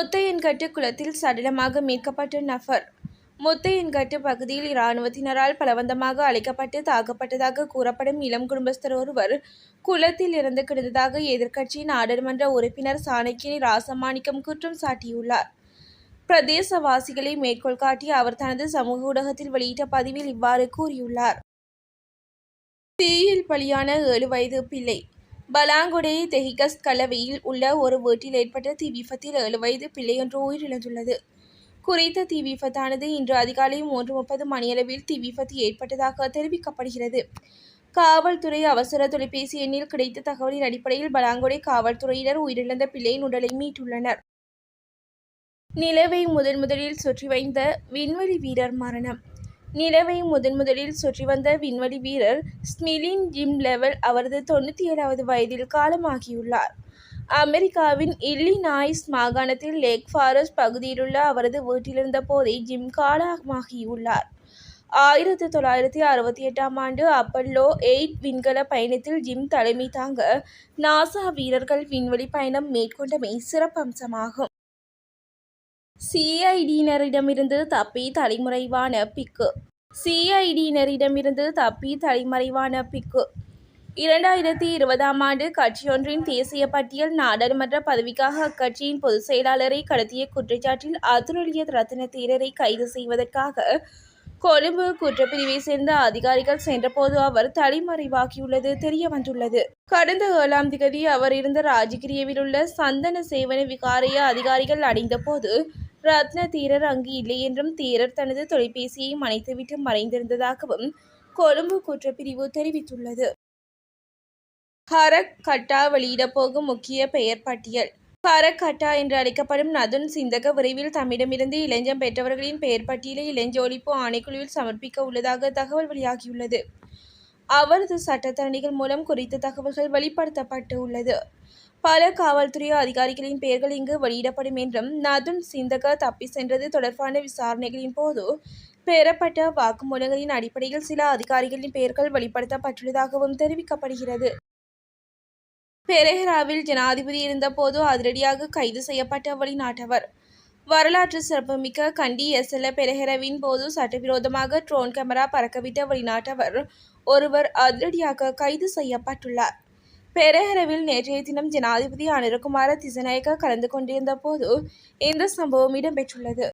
முத்தையன்கட்டு குளத்தில் சடலமாக மீட்கப்பட்ட நபர் முத்தையன்கட்டு பகுதியில் இராணுவத்தினரால் பலவந்தமாக அழைக்கப்பட்டு தாக்கப்பட்டதாக கூறப்படும் இளம் குடும்பஸ்தர் ஒருவர் குளத்தில் இறந்து கிடந்ததாக எதிர்க்கட்சியின் நாடாளுமன்ற உறுப்பினர் சாணக்கியனை ராசமாணிக்கம் குற்றம் சாட்டியுள்ளார். பிரதேசவாசிகளை மேற்கோள் காட்டி அவர் தனது சமூக ஊடகத்தில் வெளியிட்ட பதிவில் இவ்வாறு கூறியுள்ளார். தீயில் பலியான ஏழு வயது பிள்ளை பலாங்குடை தெஹிகஸ் கலவையில் உள்ள ஒரு வீட்டில் ஏற்பட்ட தீ விபத்தில் ஏழு வயது பிள்ளையொன்று உயிரிழந்துள்ளது. குறித்த தீ விபத்தானது இன்று அதிகாலை மூன்று முப்பது மணியளவில் தீ விபத்து ஏற்பட்டதாக தெரிவிக்கப்படுகிறது. காவல்துறை அவசர தொலைபேசி எண்ணில் கிடைத்த தகவலின் அடிப்படையில் பலாங்குடை காவல்துறையினர் உயிரிழந்த பிள்ளையின் உடலை மீட்டுள்ளனர். நிலவை முதன் முதலில் சுற்றி வைந்த விண்வெளி வீரர் மரணம். நிலவை முதன் முதலில் சுற்றி வந்த விண்வெளி வீரர் ஸ்மிலின் ஜிம் லெவல் அவரது தொண்ணூற்றி ஏழாவது வயதில் காலமாகியுள்ளார். அமெரிக்காவின் இல்லினாய்ஸ் மாகாணத்தில் லேக் ஃபாரஸ்ட் பகுதியிலுள்ள அவரது வீட்டிலிருந்த போதே ஜிம் காலமாகியுள்ளார். ஆயிரத்தி தொள்ளாயிரத்தி அறுபத்தி எட்டாம் ஆண்டு அப்பல்லோ எயிட் விண்கல பயணத்தில் ஜிம் தலைமை தாங்க நாசா வீரர்கள் விண்வெளி பயணம் மேற்கொண்டமை சிறப்பம்சமாகும். சிஐடியினரிடமிருந்து தப்பி தலைமறைவான பிக்கு. சிஐடியினரிடமிருந்து தப்பி தலைமறைவான பிக்கு. இரண்டாயிரத்தி இருபதாம் ஆண்டு கட்சியொன்றின் தேசிய பட்டியல் நாடாளுமன்ற பதவிக்காக அக்கட்சியின் பொதுச் செயலாளரை கடத்திய குற்றச்சாட்டில் அத்துரலிய ரத்தின தேரரை கைது செய்வதற்காக கொழும்பு குற்றப்பிரிவை சேர்ந்த அதிகாரிகள் சென்றபோது அவர் தலைமறைவாகியுள்ளது தெரிய வந்துள்ளது கடந்த ஏழாம் திகதி அவர் இருந்த ராஜகிரியவில் உள்ள சந்தன சேவன விகாரைய அதிகாரிகள் அடைந்தபோது ரத்ன தீரர் அங்கு இல்லை என்றும் தீரர் தனது தொலைபேசியை மறைத்துவிட்டு மறைந்திருந்ததாகவும் கொழும்பு குற்றப்பிரிவு தெரிவித்துள்ளது. ஹரக் கட்டா வெளியிட போகும் முக்கிய பெயர் பட்டியல். காரக்கட்டா என்று அழைக்கப்படும் நதுன் சிந்தக விரைவில் தம்மிடமிருந்து இளைஞம் பெற்றவர்களின் பெயர் பட்டியலை இளைஞ ஒழிப்பு ஆணைக்குழுவில் சமர்ப்பிக்க உள்ளதாக தகவல் வெளியாகியுள்ளது. அவரது சட்டத்தரணிகள் மூலம் குறித்த தகவல்கள் வெளிப்படுத்தப்பட்டு உள்ளது பல காவல்துறை அதிகாரிகளின் பெயர்கள் இங்கு வெளியிடப்படும் என்றும் நதுன் சிந்தக தப்பி சென்றது தொடர்பான விசாரணைகளின் போது பெறப்பட்ட வாக்குமூலங்களின் அடிப்படையில் சில அதிகாரிகளின் பெயர்கள் வெளிப்படுத்தப்பட்டுள்ளதாகவும் தெரிவிக்கப்படுகிறது. பெரேராவில் ஜனாதிபதி இருந்தபோது அதிரடியாக கைது செய்யப்பட்ட வெளிநாட்டவர். வரலாற்று சிறப்புமிக்க கண்டி எஸ்எல்ல பெரேராவின் போது சட்டவிரோதமாக ட்ரோன் கேமரா பறக்கவிட்ட வெளிநாட்டவர் ஒருவர் அதிரடியாக கைது செய்யப்பட்டுள்ளார். பெரேராவில் நேற்றைய தினம் ஜனாதிபதி அனுரகுமார திசநாயக்க கலந்து கொண்டிருந்த போது இந்த சம்பவம் இடம்பெற்றுள்ளது.